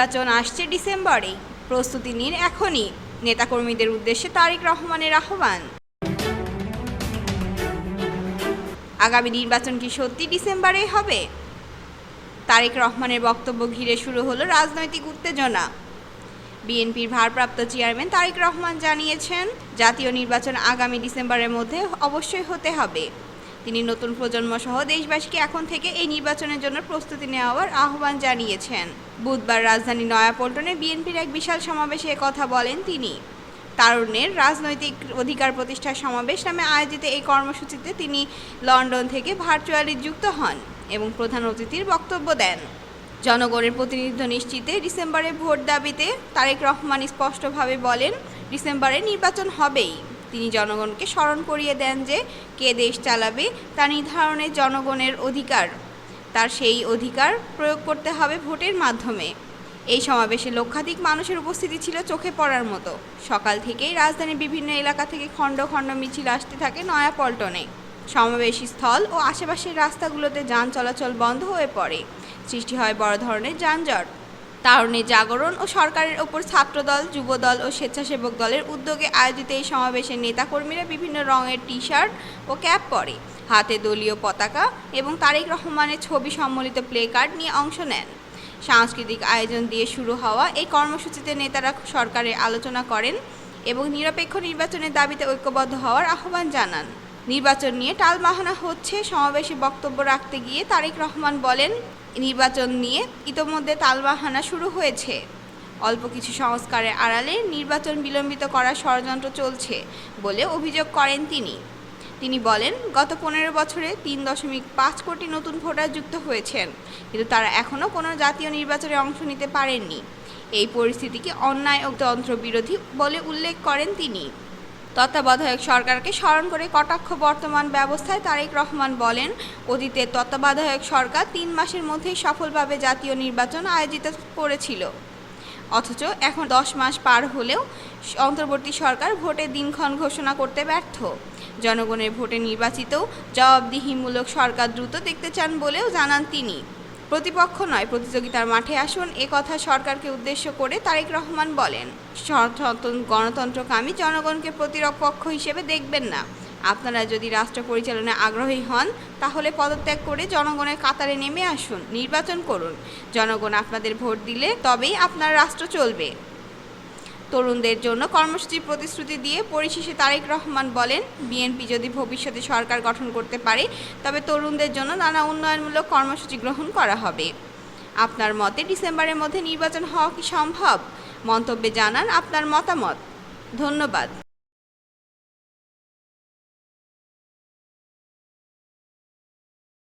নির্বাচন আসছে ডিসেম্বরেই প্রস্তুতি নিন এখনই। নেতাকর্মীদের উদ্দেশ্যে তারেক রহমানের আহ্বান। আগামী নির্বাচন কি সত্যি ডিসেম্বরেই হবে? তারেক রহমানের বক্তব্য ঘিরে শুরু হলো রাজনৈতিক উত্তেজনা। বিএনপির ভারপ্রাপ্ত চেয়ারম্যান তারেক রহমান জানিয়েছেন, জাতীয় নির্বাচন আগামী ডিসেম্বরের মধ্যে অবশ্যই হতে হবে। তিনি নতুন প্রজন্ম সহ দেশবাসীকে এখন থেকে এই নির্বাচনের জন্য প্রস্তুতি নেওয়ার আহ্বান জানিয়েছেন। বুধবার রাজধানী নয়াপল্টনে বিএনপির এক বিশাল সমাবেশে কথা বলেন তিনি। তারুণ্যের রাজনৈতিক অধিকার প্রতিষ্ঠার সমাবেশ নামে আয়োজিত এই কর্মসূচিতে তিনি লন্ডন থেকে ভার্চুয়ালি যুক্ত হন এবং প্রধান অতিথির বক্তব্য দেন। জনগণের প্রতিনিধিত্ব নিশ্চিতে ডিসেম্বরে ভোট দাবিতে তারেক রহমান স্পষ্টভাবে বলেন, ডিসেম্বরে নির্বাচন হবেই। তিনি জনগণকে স্মরণ করিয়ে দেন যে কে দেশ চালাবে তা নির্ধারণে জনগণের অধিকার। তার সেই অধিকার প্রয়োগ করতে হবে ভোটের মাধ্যমে। এই সমাবেশে লক্ষাধিক মানুষের উপস্থিতি ছিল চোখে পড়ার মতো। সকাল থেকেই রাজধানীর বিভিন্ন এলাকা থেকে খণ্ড খণ্ড মিছিল আসতে থাকে নয়াপল্টনে। সমাবেশ স্থল ও আশেপাশের রাস্তাগুলোতে যান চলাচল বন্ধ হয়ে পড়ে। সৃষ্টি হয় বড় ধরনের যানজট। তারুণের জাগরণ ও সরকারের ওপর ছাত্রদল, যুবদল ও স্বেচ্ছাসেবক দলের উদ্যোগে আয়োজিত এই সমাবেশে নেতাকর্মীরা বিভিন্ন রঙের টি শার্ট ও ক্যাপ পরে হাতে দলীয় পতাকা এবং তারেক রহমানের ছবি সম্বলিত প্লে কার্ড নিয়ে অংশ নেন। সাংস্কৃতিক আয়োজন দিয়ে শুরু হওয়া এই কর্মসূচিতে নেতারা সরকারের আলোচনা করেন এবং নিরপেক্ষ নির্বাচনের দাবিতে ঐক্যবদ্ধ হওয়ার আহ্বান জানান। নির্বাচন নিয়ে টালবাহানা হচ্ছে। সমাবেশে বক্তব্য রাখতে গিয়ে তারেক রহমান বলেন, নির্বাচন নিয়ে ইতোমধ্যে তালবাহানা শুরু হয়েছে। অল্প কিছু সংস্কারের আড়ালে নির্বাচন বিলম্বিত করার ষড়যন্ত্র চলছে বলে অভিযোগ করেন তিনি। তিনি বলেন, গত পনেরো বছরে তিন দশমিক পাঁচ কোটি নতুন ভোটার যুক্ত হয়েছেন, কিন্তু তারা এখনও কোনো জাতীয় নির্বাচনে অংশ নিতে পারেননি। এই পরিস্থিতিকে অন্যায় ও তন্ত্র বিরোধী বলে উল্লেখ করেন তিনি। তত্ত্বাবধায়ক সরকারকে স্মরণ করে কটাক্ষ বর্তমান ব্যবস্থায় তারেক রহমান বলেন অতীতের তত্ত্বাবধায়ক সরকার তিন মাসের মধ্যেই সফলভাবে জাতীয় নির্বাচন আয়োজিত করেছিল। অথচ এখন দশ মাস পার হলেও অন্তর্বর্তী সরকার ভোটের দিনক্ষণ ঘোষণা করতে ব্যর্থ। জনগণের ভোটে নির্বাচিত জবাবদিহিমূলক সরকার দ্রুত দেখতে চান বলেও জানান তিনি। প্রতিপক্ষ নয়, প্রতিযোগিতার মাঠে আসুন। এ কথা সরকারকে উদ্দেশ্য করে তারেক রহমান বলেন গণতন্ত্রকামী জনগণকে প্রতিপক্ষ হিসেবে দেখবেন না। আপনারা যদি রাষ্ট্র পরিচালনায় আগ্রহী হন, তাহলে পদত্যাগ করে জনগণের কাতারে নেমে আসুন। নির্বাচন করুন। জনগণ আপনাদের ভোট দিলে তবেই আপনার রাষ্ট্র চলবে। তরুণদের জন্য কর্মসূচির প্রতিশ্রুতি দিয়ে পরিশেষে তারেক রহমান বলেন, বিএনপি যদি ভবিষ্যতে সরকার গঠন করতে পারে, তবে তরুণদের জন্য নানা উন্নয়নমূলক কর্মসূচি গ্রহণ করা হবে। আপনার মতে ডিসেম্বরের মধ্যে নির্বাচন হওয়া কি সম্ভব? মন্তব্যে জানান আপনার মতামত। ধন্যবাদ।